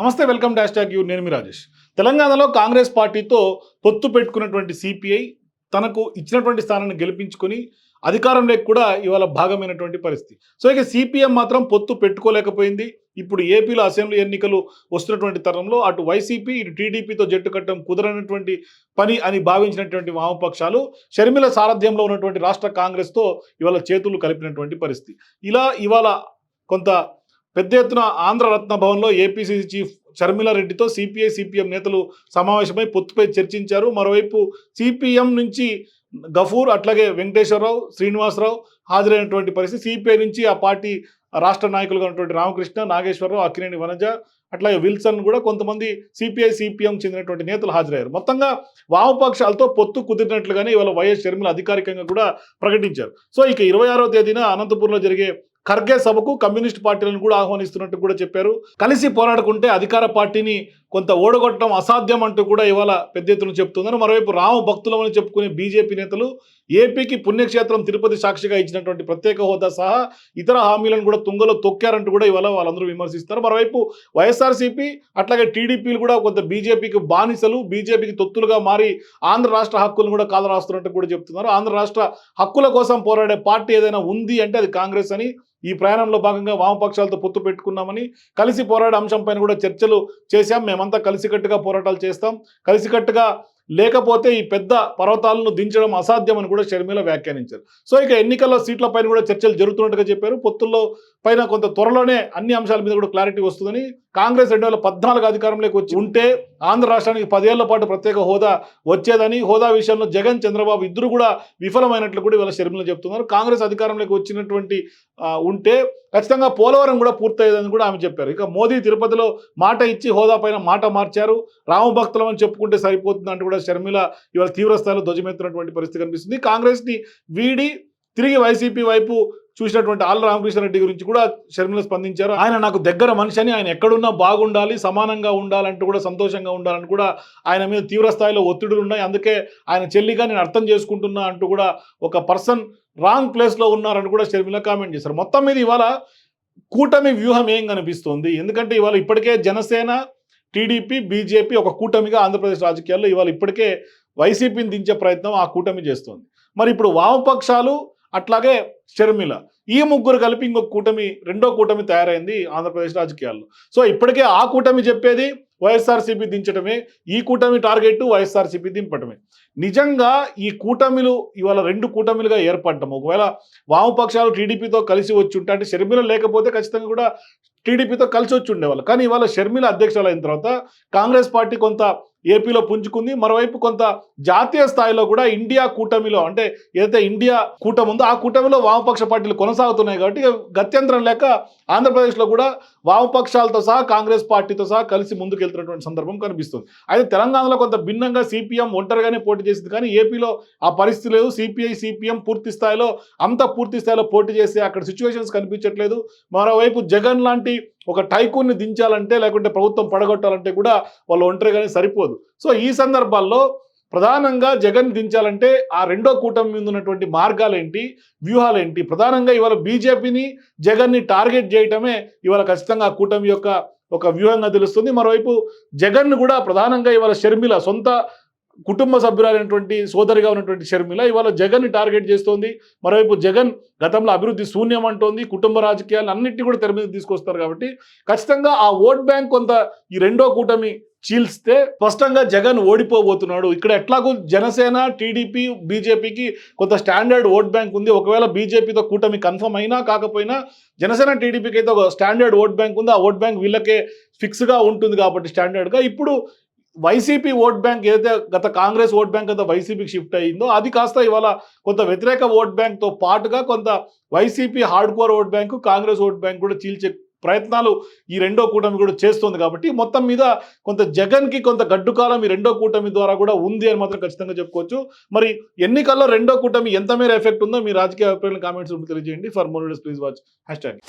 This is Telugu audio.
నమస్తే వెల్కమ్ డాష్ ట్యాగ్ యూ నేను మీ రాజేష్. తెలంగాణలో కాంగ్రెస్ పార్టీతో పొత్తు పెట్టుకున్నటువంటి సిపిఐ తనకు ఇచ్చినటువంటి స్థానాన్ని గెలిపించుకొని అధికారంలోకి కూడా ఇవాళ భాగమైనటువంటి పరిస్థితి. సో ఇక సిపిఎం మాత్రం పొత్తు పెట్టుకోలేకపోయింది. ఇప్పుడు ఏపీలో అసెంబ్లీ ఎన్నికలు వస్తున్నటువంటి తరంలో అటు వైసీపీ ఇటు టీడీపీతో జట్టు కట్టడం కుదరనటువంటి పని అని భావించినటువంటి వామపక్షాలు షర్మిల సారథ్యంలో ఉన్నటువంటి రాష్ట్ర కాంగ్రెస్తో ఇవాళ చేతులు కలిపినటువంటి పరిస్థితి. ఇలా ఇవాళ కొంత పెద్ద ఎత్తున ఆంధ్ర రత్న భవన్లో ఏపీసీసీ చీఫ్ షర్మిలారెడ్డితో సిపిఐ సిపిఎం నేతలు సమావేశమై పొత్తుపై చర్చించారు. మరోవైపు సిపిఎం నుంచి గఫూర్ అట్లాగే వెంకటేశ్వరరావు శ్రీనివాసరావు హాజరైనటువంటి పరిస్థితి. సిపిఐ నుంచి ఆ పార్టీ రాష్ట్ర నాయకులుగా ఉన్నటువంటి రామకృష్ణ నాగేశ్వరరావు అక్కినేని వనజ అట్లాగే విల్సన్ కూడా కొంతమంది సిపిఐ సిపిఎం చెందినటువంటి నేతలు హాజరయ్యారు. మొత్తంగా వామపక్షాలతో పొత్తు కుదిరినట్లుగానే ఇవాళ వైఎస్ షర్మిల అధికారికంగా కూడా ప్రకటించారు. సో ఇక ఇరవై ఆరో తేదీన అనంతపురంలో జరిగే ఖర్గే సభకు కమ్యూనిస్ట్ పార్టీలను కూడా ఆహ్వానిస్తున్నట్టు కూడా చెప్పారు. కలిసి పోరాడుకుంటే అధికార పార్టీని కొంత ఓడగొట్టడం అసాధ్యం అంటూ కూడా ఇవాళ పెద్ద ఎత్తున చెప్తున్నారు. మరోవైపు రామ భక్తులమని చెప్పుకునే బీజేపీ నేతలు ఏపీకి పుణ్యక్షేత్రం తిరుపతి సాక్షిగా ఇచ్చినటువంటి ప్రత్యేక హోదా సహా ఇతర హామీలను కూడా తుంగలో తొక్కారంటూ కూడా ఇవాళ వాళ్ళందరూ విమర్శిస్తారు మరోవైపు వైఎస్ఆర్సీపీ అట్లాగే టీడీపీలు కూడా కొంత బీజేపీకి బానిసలు బీజేపీకి తొత్తులుగా మారి ఆంధ్ర రాష్ట్ర హక్కులను కూడా కాలరాస్తున్నట్టు కూడా చెప్తున్నారు. ఆంధ్ర రాష్ట్ర హక్కుల కోసం పోరాడే పార్టీ ఏదైనా ఉంది అంటే అది కాంగ్రెస్ అని ఈ ప్రయాణంలో భాగంగా వామపక్షాలతో పొత్తు పెట్టుకున్నామని కలిసి పోరాడే అంశంపైన కూడా చర్చలు చేశాం. మేమంతా కలిసికట్టుగా పోరాటాలు చేస్తాం. కలిసికట్టుగా లేకపోతే ఈ పెద్ద పర్వతాలను దించడం అసాధ్యం అని కూడా షర్మిల వ్యాఖ్యానించారు. సో ఇక ఎన్నికల సీట్ల పైన కూడా చర్చలు జరుగుతున్నట్టుగా చెప్పారు. పొత్తుల్లో పైన కొంత త్వరలోనే అన్ని అంశాల మీద కూడా క్లారిటీ వస్తుందని కాంగ్రెస్ రెండు వేల పద్నాలుగు అధికారంలోకి వచ్చి ఉంటే ఆంధ్ర రాష్ట్రానికి పదేళ్ళ పాటు ప్రత్యేక హోదా వచ్చేదని హోదా విషయంలో జగన్ చంద్రబాబు ఇద్దరు కూడా విఫలమైనట్లు కూడా వీళ్ళ షర్మిల చెప్తున్నారు. కాంగ్రెస్ అధికారంలోకి వచ్చినటువంటి ఉంటే ఖచ్చితంగా పోలవరం కూడా పూర్తయ్యేదని కూడా ఆమె చెప్పారు. ఇక మోదీ తిరుపతిలో మాట ఇచ్చి హోదా పైన మాట మార్చారు. రామభక్తులం అని చెప్పుకుంటే సరిపోతుంది అంటూ కూడా షర్మిల ఇవాళ తీవ్రస్థాయిలో ధ్వజమెత్తినటువంటి పరిస్థితి కనిపిస్తుంది. కాంగ్రెస్ని వీడి తిరిగి వైసీపీ వైపు చూసినటువంటి ఆల్ రామకృష్ణారెడ్డి గురించి కూడా షర్మిల స్పందించారు. ఆయన నాకు దగ్గర మనిషి అని ఆయన ఎక్కడున్నా బాగుండాలి సమానంగా ఉండాలంటూ కూడా సంతోషంగా ఉండాలని కూడా ఆయన మీద తీవ్ర స్థాయిలో ఒత్తిడులు ఉన్నాయి. అందుకే ఆయన చెల్లిగా నేను అర్థం చేసుకుంటున్నా అంటూ కూడా ఒక పర్సన్ రాంగ్ ప్లేస్లో ఉన్నారని కూడా షర్మిల కామెంట్ చేశారు. మొత్తం మీద ఇవాళ కూటమి వ్యూహం ఏం కనిపిస్తుంది? ఎందుకంటే ఇవాళ ఇప్పటికే జనసేన టీడీపీ బీజేపీ ఒక కూటమిగా ఆంధ్రప్రదేశ్ రాజకీయాల్లో ఇవాళ ఇప్పటికే వైసీపీని దించే ప్రయత్నం ఆ కూటమి చేస్తుంది. మరి ఇప్పుడు వామపక్షాలు అట్లాగే షర్మిల. ఈ ముగ్గురు కలిపి ఇంకొక కూటమి రెండో కూటమి తయారైంది ఆంధ్రప్రదేశ్ రాజకీయాల్లో. సో ఇప్పటికే ఆ కూటమి చెప్పేది వైఎస్ఆర్సీపీ దించడమే ఈ కూటమి టార్గెట్ వైఎస్ఆర్సీపీ దింపడమే నిజంగా ఈ కూటమిలు ఇవాళ రెండు కూటమిలుగా ఏర్పడటం ఒకవేళ వామపక్షాలు టీడీపీతో కలిసి వచ్చి ఉంటే అంటే షర్మిల లేకపోతే ఖచ్చితంగా కూడా టీడీపీతో కలిసి వచ్చి ఉండేవాళ్ళు కానీ ఇవాళ షర్మిల అధ్యక్షులు అయిన తర్వాత కాంగ్రెస్ పార్టీ కొంత ఏపీలో పుంజుకుంది. మరోవైపు కొంత జాతీయ స్థాయిలో కూడా ఇండియా కూటమిలో అంటే ఏదైతే ఇండియా కూటమి ఉందో ఆ కూటమిలో వామపక్ష పార్టీలు కొనసాగుతున్నాయి కాబట్టి గత్యంతరం లేక ఆంధ్రప్రదేశ్లో కూడా వామపక్షాలతో సహా కాంగ్రెస్ పార్టీతో సహా కలిసి ముందుకెళ్తున్నటువంటి సందర్భం కనిపిస్తుంది. అయితే తెలంగాణలో కొంత భిన్నంగా సిపిఎం ఒంటరిగానే పోటీ చేసింది. కానీ ఏపీలో ఆ పరిస్థితి లేదు. సిపిఐ సిపిఎం పూర్తి స్థాయిలో అంత పూర్తి స్థాయిలో పోటీ చేసి అక్కడ సిచ్యువేషన్స్ కనిపించట్లేదు. మరోవైపు జగన్ లాంటి ఒక టైకూన్ని దించాలంటే లేకుంటే ప్రభుత్వం పడగొట్టాలంటే కూడా వాళ్ళు ఒంటరిగానే సరిపోదు. సో ఈ సందర్భాల్లో ప్రధానంగా జగన్ దించాలంటే ఆ రెండో కూటమి మీద ఉన్నటువంటి మార్గాలేంటి వ్యూహాలేంటి? ప్రధానంగా ఇవాళ బీజేపీని జగన్ని టార్గెట్ చేయటమే ఇవాళ ఖచ్చితంగా ఆ కూటమి యొక్క ఒక వ్యూహంగా తెలుస్తుంది. మరోవైపు జగన్ కూడా ప్రధానంగా ఇవాళ షర్మిల సొంత కుటుంబ సభ్యురాలైనటువంటి సోదరిగా ఉన్నటువంటి షర్మిల ఇవాళ జగన్ టార్గెట్ చేస్తోంది. మరోవైపు జగన్ గతంలో అభివృద్ధి శూన్యం అంటోంది. కుటుంబ రాజకీయాలు అన్నింటినీ కూడా తెర మీద తీసుకొస్తారు కాబట్టి ఖచ్చితంగా ఆ ఓట్ బ్యాంక్ కొంత ఈ రెండో కూటమి చీల్స్తే స్పష్టంగా జగన్ ఓడిపోబోతున్నాడు. ఇక్కడ ఎట్లాగూ జనసేన టీడీపీ బీజేపీకి కొంత స్టాండర్డ్ ఓట్ బ్యాంక్ ఉంది. ఒకవేళ బీజేపీతో కూటమి కన్ఫర్మ్ అయినా కాకపోయినా జనసేన టీడీపీకి అయితే ఒక స్టాండర్డ్ ఓట్ బ్యాంక్ ఉంది. ఆ ఓట్ బ్యాంక్ వీళ్ళకే ఫిక్స్గా ఉంటుంది కాబట్టి స్టాండర్డ్గా. ఇప్పుడు వైసీపీ ఓట్ బ్యాంక్ ఏదైతే గత కాంగ్రెస్ ఓట్ బ్యాంక్ అంతా వైసీపీకి షిఫ్ట్ అయ్యిందో అది కాస్త ఇవాళ కొంత వ్యతిరేక ఓట్ బ్యాంక్తో పాటుగా కొంత YCP hard core vote bank Congress vote bank కూడా చీల్చే ప్రయత్నాలు ఈ రెండో కూటమి కూడా చేస్తుంది కాబట్టి మొత్తం మీద కొంత జగన్కి కొంత గడ్డుకాలం ఈ రెండో కూటమి ద్వారా కూడా ఉంది అని మాత్రం ఖచ్చితంగా చెప్పుకోవచ్చు. మరి ఎన్నికల్లో రెండో కూటమి ఎంత మేర ఎఫెక్ట్ ఉందో మీ రాజకీయ అభిప్రాయాలు కామెంట్స్ తెలియజేయండి. For more please watch hashtag.